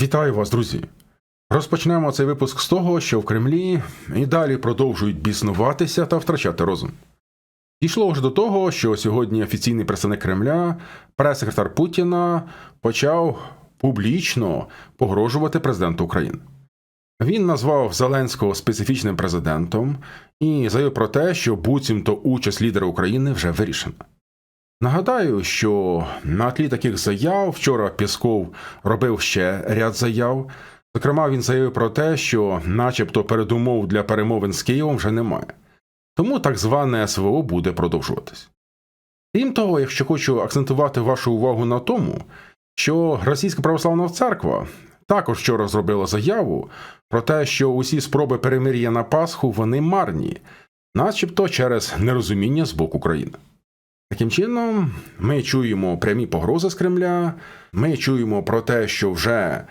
Вітаю вас, друзі! Розпочнемо цей випуск з того, що в Кремлі і далі продовжують біснуватися та втрачати розум. Дійшло вже до того, що сьогодні офіційний представник Кремля, прес-секретар Путіна, почав публічно погрожувати президенту України. Він назвав Зеленського специфічним президентом і заявив про те, що буцімто участь лідера України вже вирішена. Нагадаю, що на тлі таких заяв вчора Пісков робив ще ряд заяв. Зокрема, він заявив про те, що, начебто, передумов для перемовин з Києвом вже немає. Тому так зване СВО буде продовжуватись. Крім того, якщо хочу акцентувати вашу увагу на тому, що Російська православна церква також вчора зробила заяву про те, що усі спроби перемир'я на Пасху вони марні, начебто через нерозуміння з боку країни. Таким чином, ми чуємо прямі погрози з Кремля, ми чуємо про те, що вже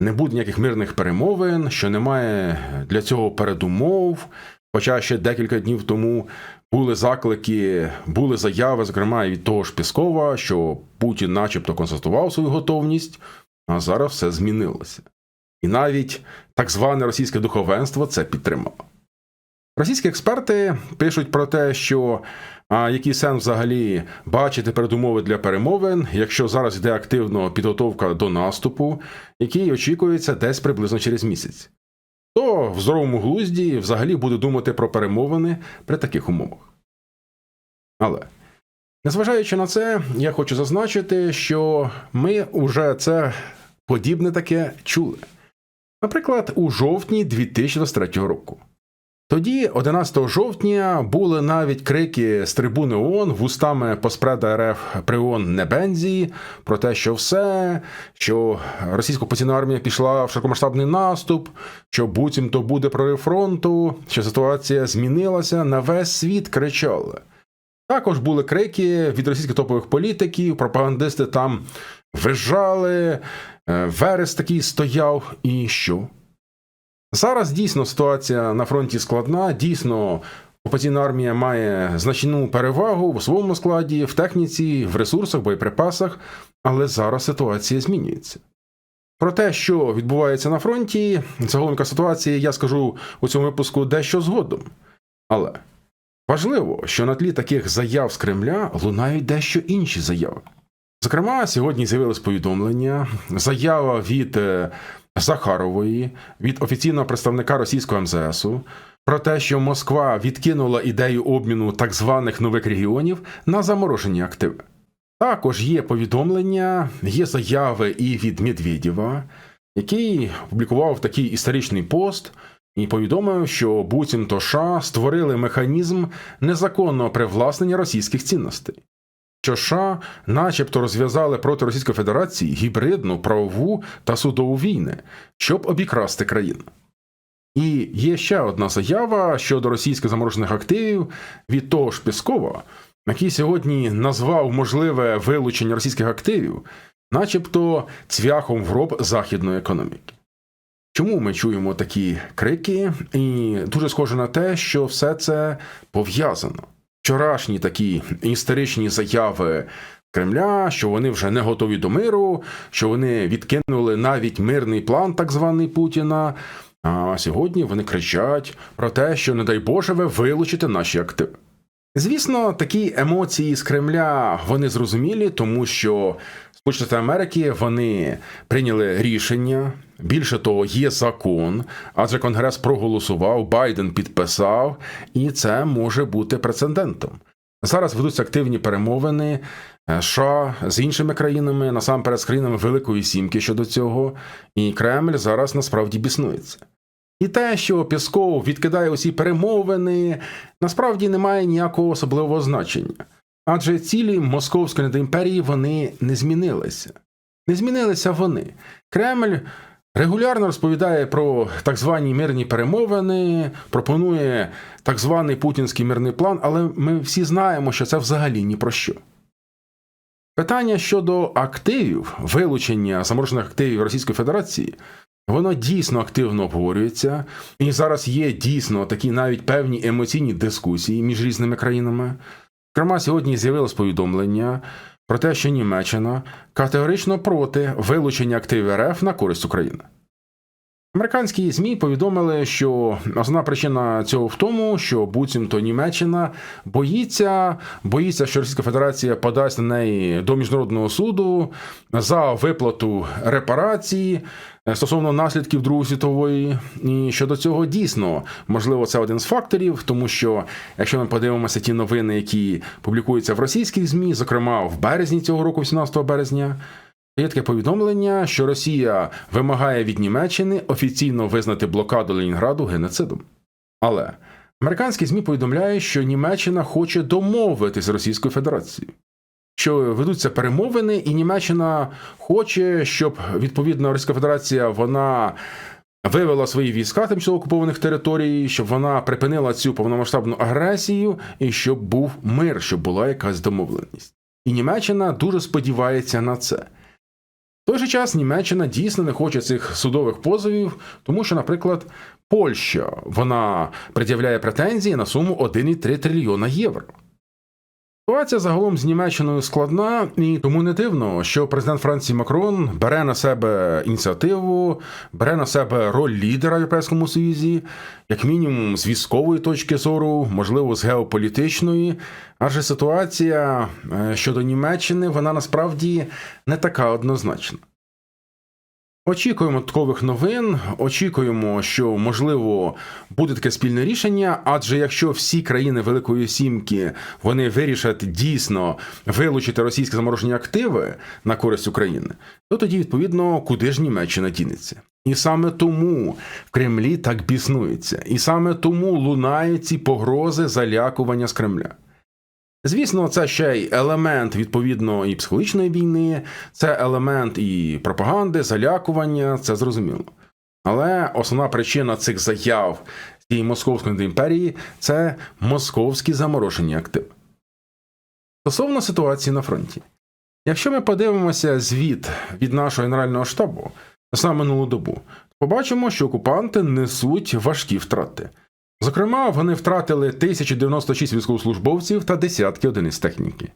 не буде ніяких мирних перемовин, що немає для цього передумов. Хоча ще декілька днів тому були заклики, були заяви, зокрема і від того ж Піскова, що Путін, начебто, констатував свою готовність, а зараз все змінилося. І навіть так зване російське духовенство це підтримало. Російські експерти пишуть про те, що а який сенс взагалі бачити передумови для перемовин, якщо зараз йде активно підготовка до наступу, який очікується десь приблизно через місяць, то в здоровому глузді взагалі буде думати про перемовини при таких умовах. Але незважаючи на це, я хочу зазначити, що ми вже це подібне таке чули. Наприклад, у жовтні 2023 року. Тоді, 11 жовтня, були навіть крики з трибуни ООН вустами поспреда РФ при ООН Небензії про те, що все, що російська окупаційна армія пішла в широкомасштабний наступ, що буцімто буде прорив фронту, що ситуація змінилася, на весь світ кричали. Також були крики від російських топових політиків, пропагандисти там вижали, верес такий стояв, і що? Зараз дійсно ситуація на фронті складна. Дійсно, окупаційна армія має значну перевагу в своєму складі, в техніці, в ресурсах, боєприпасах, але зараз ситуація змінюється. Про те, що відбувається на фронті, загаломка ситуації, я скажу у цьому випуску дещо згодом. Але важливо, що на тлі таких заяв з Кремля лунають дещо інші заяви. Зокрема, сьогодні з'явилось повідомлення, заява від Захарової від офіційного представника російського МЗСу про те, що Москва відкинула ідею обміну так званих нових регіонів на заморожені активи. Також є повідомлення, є заяви і від Медведєва, який публікував такий історичний пост і повідомив, що буцімто США створили механізм незаконного привласнення російських цінностей що США начебто розв'язали проти Російської Федерації гібридну правову та судову війни, щоб обікрасти країну. І є ще одна заява щодо російських заморожених активів від того ж Піскова, який сьогодні назвав можливе вилучення російських активів, начебто цвяхом в гроб західної економіки. Чому ми чуємо такі крики? І дуже схоже на те, що все це пов'язано вчорашні такі історичні заяви Кремля, що вони вже не готові до миру, що вони відкинули навіть мирний план, так званий Путіна. А сьогодні вони кричать про те, що, не дай Боже, ви вилучите наші активи. Звісно, такі емоції з Кремля вони зрозумілі, тому що Сполучені Америки вони прийняли рішення. Більше того, є закон, адже Конгрес проголосував, Байден підписав, і це може бути прецедентом. Зараз ведуться активні перемовини е, США з іншими країнами, насамперед з країнами Великої Сімки щодо цього, і Кремль зараз насправді біснується. І те, що Пісков відкидає усі перемовини, насправді не має ніякого особливого значення. Адже цілі Московської імперії вони не змінилися. Не змінилися вони. Кремль регулярно розповідає про так звані мирні перемовини, пропонує так званий путінський мирний план, але ми всі знаємо, що це взагалі ні про що. Питання щодо активів, вилучення заморожених активів Російської Федерації, воно дійсно активно обговорюється, і зараз є дійсно такі навіть певні емоційні дискусії між різними країнами. Зокрема, сьогодні з'явилось повідомлення, про те, що Німеччина категорично проти вилучення активів РФ на користь України. Американські ЗМІ повідомили, що основна причина цього в тому, що буцімто Німеччина боїться, боїться, що Російська Федерація подасть на неї до міжнародного суду за виплату репарацій е, стосовно наслідків Другої світової. І щодо цього дійсно можливо це один з факторів, тому що якщо ми подивимося ті новини, які публікуються в російських ЗМІ, зокрема в березні цього року, 18 березня. Є таке повідомлення, що Росія вимагає від Німеччини офіційно визнати блокаду Ленінграду геноцидом. Але американські ЗМІ повідомляють, що Німеччина хоче домовитись з Російською Федерацією, що ведуться перемовини, і Німеччина хоче, щоб відповідно Російська Федерація вона вивела свої війська тимчасово окупованих територій, щоб вона припинила цю повномасштабну агресію і щоб був мир, щоб була якась домовленість. І Німеччина дуже сподівається на це. Той же час Німеччина дійсно не хоче цих судових позовів, тому що, наприклад, Польща вона пред'являє претензії на суму 1,3 трильйона євро. Ситуація загалом з Німеччиною складна, і тому не дивно, що президент Франції Макрон бере на себе ініціативу, бере на себе роль лідера в Європейському Союзі, як мінімум з військової точки зору, можливо, з геополітичної. Адже ситуація е, щодо Німеччини вона насправді не така однозначна. Очікуємо додаткових новин. Очікуємо, що можливо буде таке спільне рішення. Адже якщо всі країни Великої Сімки вони вирішать дійсно вилучити російські заморожені активи на користь України, то тоді відповідно куди ж Німеччина дінеться. І саме тому в Кремлі так біснується, і саме тому лунають ці погрози залякування з Кремля. Звісно, це ще й елемент відповідно і психологічної війни, це елемент і пропаганди, залякування, це зрозуміло. Але основна причина цих заяв цієї московської імперії це московські заморожені активи. Стосовно ситуації на фронті, якщо ми подивимося звіт від нашого генерального штабу на саме минулу добу, то побачимо, що окупанти несуть важкі втрати. Зокрема, вони втратили 1096 військовослужбовців та десятки одиниць техніки.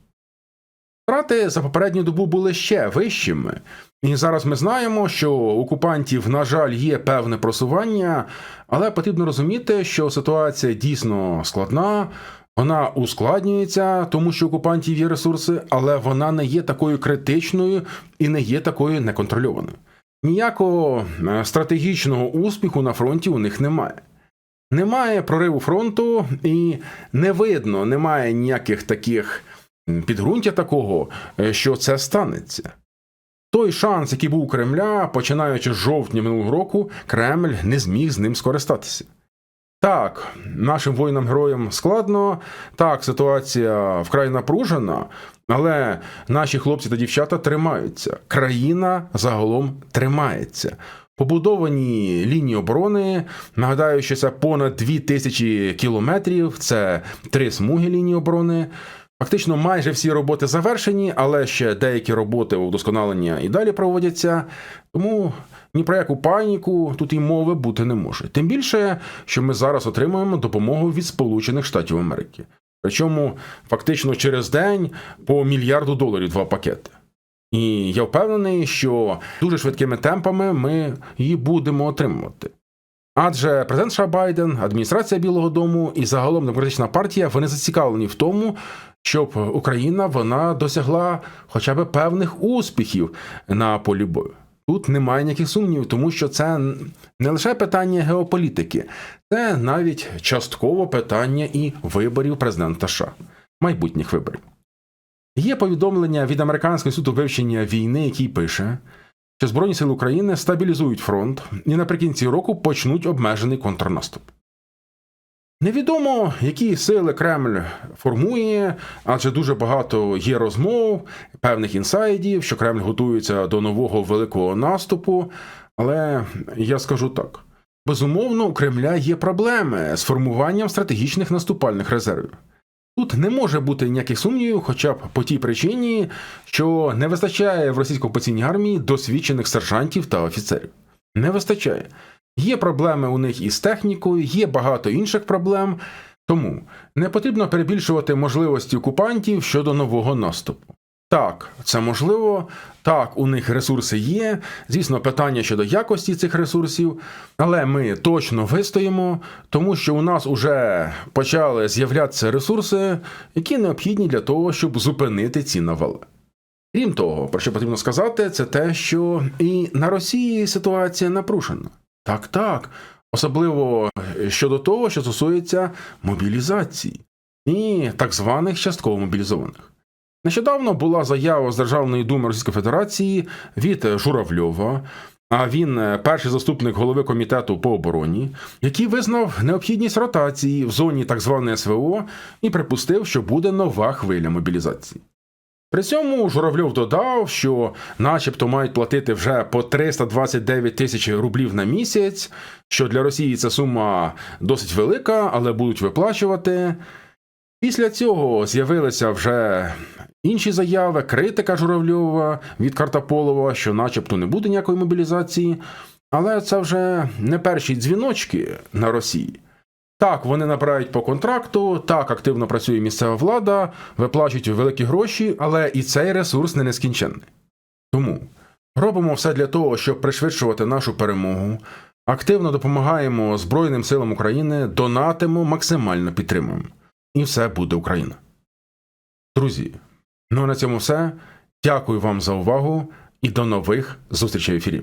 Втрати за попередню добу були ще вищими, і зараз ми знаємо, що окупантів, на жаль, є певне просування, але потрібно розуміти, що ситуація дійсно складна, вона ускладнюється, тому що окупантів є ресурси, але вона не є такою критичною і не є такою неконтрольованою. Ніякого е, стратегічного успіху на фронті у них немає. Немає прориву фронту, і не видно, немає ніяких таких підґрунтя такого, е, що це станеться. Той шанс, який був у Кремля, починаючи з жовтня минулого року, Кремль не зміг з ним скористатися. Так, нашим воїнам-героям складно, так, ситуація вкрай напружена, але наші хлопці та дівчата тримаються. Країна загалом тримається. Побудовані лінії оборони. Нагадаю, що це понад 2000 кілометрів, це три смуги лінії оборони. Фактично, майже всі роботи завершені, але ще деякі роботи удосконалення і далі проводяться. Тому ні про яку паніку тут і мови бути не може. Тим більше, що ми зараз отримуємо допомогу від Сполучених Штатів Америки. Причому фактично через день по мільярду доларів два пакети. І я впевнений, що дуже швидкими темпами ми її будемо отримувати. Адже президент США Байден, адміністрація Білого Дому і загалом демократична партія вони зацікавлені в тому, щоб Україна вона досягла хоча б певних успіхів на полі бою. Тут немає ніяких сумнівів, тому що це не лише питання геополітики, це навіть частково питання і виборів президента США, майбутніх виборів. Є повідомлення від Американського суду вивчення війни, який пише, що Збройні сили України стабілізують фронт і наприкінці року почнуть обмежений контрнаступ. Невідомо, які сили Кремль формує, адже дуже багато є розмов, певних інсайдів, що Кремль готується до нового великого наступу. Але я скажу так: безумовно, у Кремля є проблеми з формуванням стратегічних наступальних резервів. Тут не може бути ніяких сумнівів, хоча б по тій причині, що не вистачає в російській окупаційній армії досвідчених сержантів та офіцерів. Не вистачає. Є проблеми у них із технікою, є багато інших проблем, тому не потрібно перебільшувати можливості окупантів щодо нового наступу. Так, це можливо. Так, у них ресурси є. Звісно, питання щодо якості цих ресурсів, але ми точно вистоїмо, тому що у нас вже почали з'являтися ресурси, які необхідні для того, щоб зупинити ці навали. Крім того, про що потрібно сказати, це те, що і на Росії ситуація напрушена. Так, так. Особливо щодо того, що стосується мобілізації і так званих частково мобілізованих. Нещодавно була заява з Державної думи Російської Федерації від Журавльова, а він е, перший заступник голови комітету по обороні, який визнав необхідність ротації в зоні так званої СВО і припустив, що буде нова хвиля мобілізації. При цьому Журавльов додав, що начебто мають платити вже по 329 тисяч рублів на місяць, що для Росії ця сума досить велика, але будуть виплачувати. Після цього з'явилися вже інші заяви, критика Журавльова від Картаполова, що начебто не буде ніякої мобілізації. Але це вже не перші дзвіночки на Росії. Так, вони набирають по контракту, так активно працює місцева влада, виплачують великі гроші, але і цей ресурс не нескінченний. Тому робимо все для того, щоб пришвидшувати нашу перемогу, активно допомагаємо Збройним силам України, донатимо, максимально підтримуємо. І все буде Україна. Друзі, ну а на цьому все. Дякую вам за увагу і до нових зустрічей в ефірі.